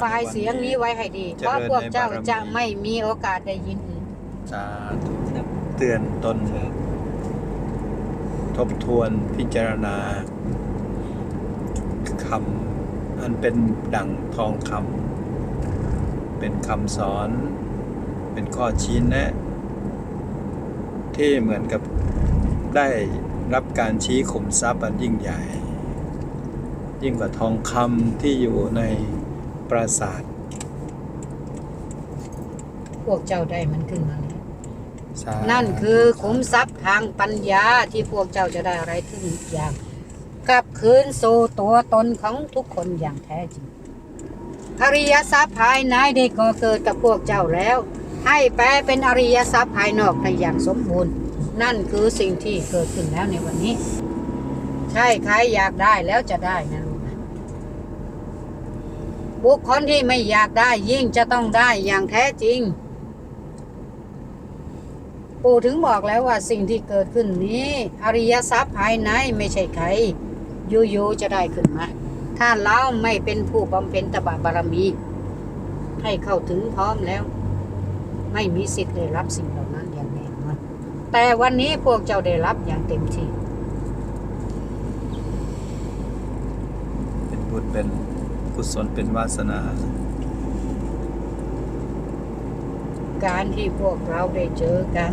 ไฟล์เสียงนี้ไว้ให้ดีเพราะพวกเจ้าจะไม่มีโอกาสได้ยินอีกสาธุเตือนตน ทบทวนพิจารณาคำอันเป็นดั่งทองคำเป็นคำสอน เป็นข้อชี้แนะ ที่เหมือนกับได้รับการชี้ขุมทรัพย์อันยิ่งใหญ่ ยิ่งกว่าทองคำที่อยู่ใน ปราสาท พวกเจ้าได้มันขึ้นมาแล้วสาธุนั่นคือขุมทรัพย์ทางปัญญาที่พวกเจ้าจะได้อะไรทุกอย่างกลับคืนสู่ตัวตนของทุกคนอย่างแท้จริง อริยทรัพย์ภายในได้ก่อเกิดกับพวกเจ้าแล้ว ให้แปลเป็นอริยทรัพย์ภายนอกในอย่างสมบูรณ์ นั่นคือสิ่งที่เกิดขึ้นแล้วในวันนี้ ใช่ใครอยากได้แล้วจะได้นะลูกนะ บุคคลที่ไม่อยากได้ยิ่งจะต้องได้อย่างแท้จริง ปู่ถึงบอกแล้วว่าสิ่งที่เกิดขึ้นนี้ อริยทรัพย์ภายในไม่ใช่ใครอยู่ๆจะได้ขึ้นมา ถ้าเราไม่เป็นผู้บำเพ็ญตบะบารมี ให้เข้าถึงพร้อมแล้ว ไม่มีสิทธิ์ได้รับสิ่งเหล่านั้นอย่างแน่นอนแต่วันนี้พวกเจ้าได้รับอย่างเต็มที่เป็นบุญเป็น กุศลเป็นวาสนา การที่พวกเราได้เจอกัน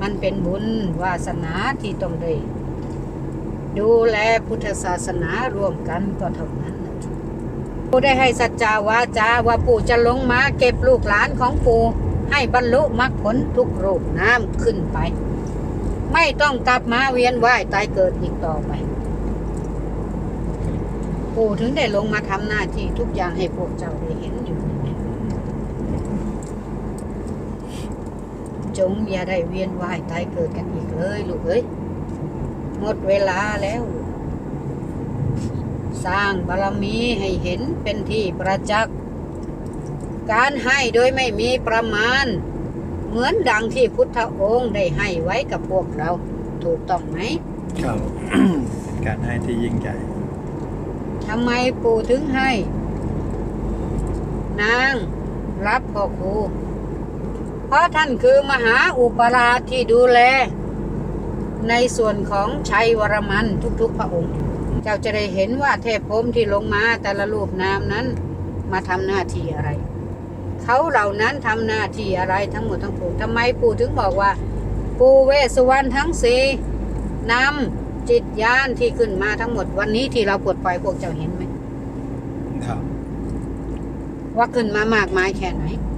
มันเป็นบุญวาสนาที่ต้องได้ดูแลพุทธศาสนารวมกันก็เท่านั้นปู่ได้ให้สัจจาวาจาว่าปู่จะลงมาเก็บลูกหลานของปู่ให้บรรลุมรรคผลทุกรูปน้ำขึ้นไป ไม่ต้องกลับมาเวียนว่ายตายเกิดอีกต่อไป ปู่ถึงได้ลงมาทำหน้าที่ทุกอย่างให้พวกเจ้าได้เห็นอยู่ จงอย่าได้เวียนว่ายตายเกิดกันอีกเลยลูกเอ้ยหมดเวลาแล้ว สร้างบารมีให้เห็นเป็นที่ประจักษ์ การให้โดยไม่มีประมาณ เหมือนดังที่พุทธองค์ได้ให้ไว้กับพวกเรา ถูกต้องไหม ครับ เป็นการให้ที่ยิ่งใหญ่ ทำไมปู่ถึงให้ นาง รับพ่อครูเพราะท่านคือมหาอุปราชที่ดูแล ในส่วนของชัยวรมันทุกๆพระองค์ เจ้าจะได้เห็นว่าเทพพรมที่ลงมาแต่ละรูปนามนั้นมาทำหน้าที่อะไร เขาเหล่านั้นทำหน้าที่อะไรทั้งหมดทั้งปวงทำไมปู่ถึงบอกว่า ปู่เวสสุวรรณทั้งสี่นำ จิตญาณที่ขึ้นมาทั้งหมดวันนี้ที่เราปลดปล่อยพวกเจ้าเห็นไหมครับว่าขึ้นมามากมายแค่ไหนค